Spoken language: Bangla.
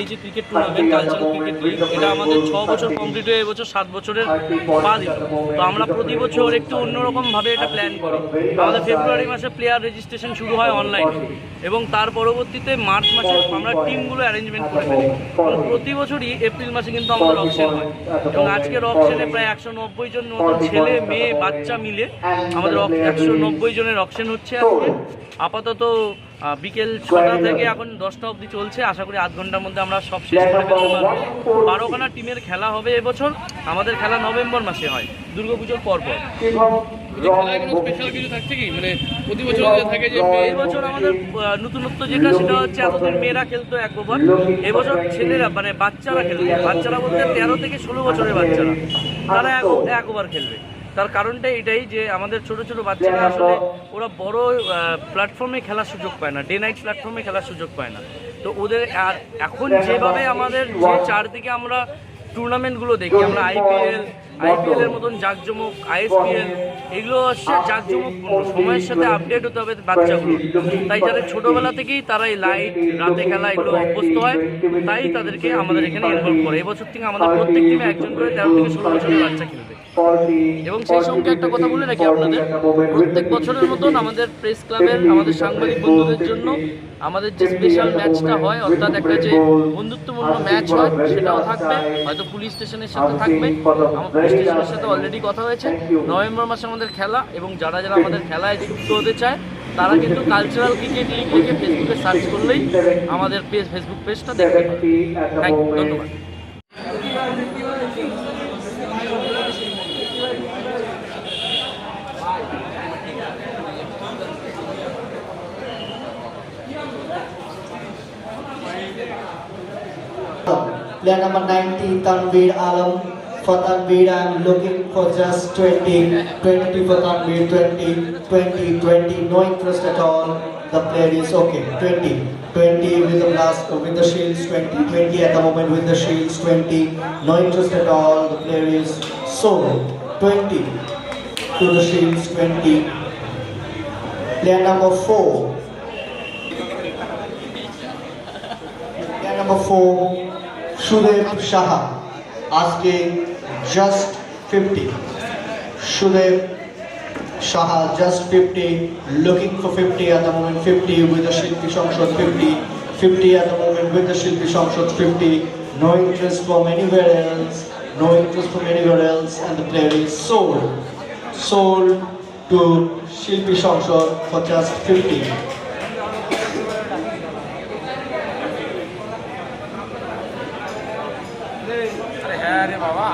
এই যে cricket tournament cultural cricket league এটা আমাদের ছ বছর কমপ্লিট হয়ে এবছর সাত বছরের পা দিল তো আমরা প্রতি বছর একটু অন্যরকম ভাবে এটা প্ল্যান করি। আমাদের ফেব্রুয়ারি মাসে প্লেয়ার রেজিস্ট্রেশন শুরু হয় অনলাইনে এবং তার পরবর্তীতে মার্চ মাসে আমরা টিমগুলো অ্যারেঞ্জমেন্ট করে ফেলি। প্রতি বছরই এপ্রিল মাসে কিন্তু আমাদের অকশন হয়। এবং আজকের অকশনে প্রায় একশো নব্বই জন মতো ছেলে, মেয়ে, বাচ্চা মিলে আমাদের একশো নব্বই জনের অকশন হচ্ছে আজকে। আপাতত বিকেল ছটা থেকে এখন দশটা অবধি চলছে। আশা করি আধ ঘণ্টার মধ্যে আমরা সব শেষ করে ফেলতে পারব। বারোখানা টিমের খেলা হবে এবছর। আমাদের খেলা নভেম্বর মাসে হয় দুর্গাপুজোর পর পর স্পেশাল কিছু থাকছে কি? মানে আমাদের নতুনত্ব যেটা সেটা হচ্ছে এতদিন মেয়েরা খেলতো এক ওভার। এবছর ছেলেরা মানে বাচ্চারা খেলবে। বাচ্চারা বলতে তেরো থেকে ষোলো বছরের বাচ্চারা। তারা এক ওভার খেলবে। তার কারণটা এটাই যে আমাদের ছোট ছোট বাচ্চারা আসলে ওরা বড় প্ল্যাটফর্মে খেলার সুযোগ পায় না ডে নাইট প্ল্যাটফর্মে খেলার সুযোগ পায় না। তো ওদের আর এখন যেভাবে আমাদের যে চারদিকে আমরা টুর্নামেন্টগুলো দেখি আমরা আইপিএল আইপিএল এর মতন জাঁকজমক আইএসপিএল এগুলো হচ্ছে জাকজমকপূর্ণ সময়ের সাথে আপডেট হতে হবে বাচ্চাগুলো। তাই যাদের ছোটবেলা থেকেই তারা এই লাইট রাতে খেলা এগুলো অভ্যস্ত হয় তাই তাদেরকে আমাদের এখানে ইনভলভ করে। এবছর থেকে আমাদের প্রত্যেক টিমে একজন করে তেরো থেকে ষোলো বছরের বাচ্চা খেলবে এবং সেই সঙ্গে একটা কথা বলে রাখি আপনাদের। প্রত্যেক বছরের মতন আমাদের প্রেস ক্লাবের আমাদের সাংবাদিক বন্ধুদের জন্য আমাদের যে স্পেশাল ম্যাচটা হয় অর্থাৎ একটা যে বন্ধুত্বপূর্ণ ম্যাচ হয় সেটাও থাকবে। হয়তো পুলিশ স্টেশনের সাথে থাকবে। আমার পুলিশ স্টেশনের সাথে অলরেডি কথা হয়েছে। নভেম্বর মাসে আমাদের খেলা এবং যারা যারা আমাদের খেলায় যুক্ত হতে চায় তারা কিন্তু কালচারাল ক্রিকেট লিগ লিখে ফেসবুকে সার্চ করলেই আমাদের পেজ ফেসবুক পেজটা দেখতে পাবে। থ্যাংক ইউ ধন্যবাদ। Player number 90, Tanveer Alam. For Tanveer, I am looking for just 20. 20 for Tanveer, 20, 20, 20. No interest at all. The player is okay. 20. 20 with the blast, with the shields, 20. 20 at the moment with the shields, 20. No interest at all. The player is so. 20 to the shields, 20. Player number 4. Player number 4. Sudeb Saha আজকে just fifty Sudeb Saha just fifty looking for fifty at the moment fifty with the Shilpi Sangsad fifty fifty at the moment with the Shilpi Sangsad fifty no interest from anywhere else no interest from anywhere else and the player is sold sold to Shilpi Sangsad for just fifty আরে হ্যাঁ রে বাবা।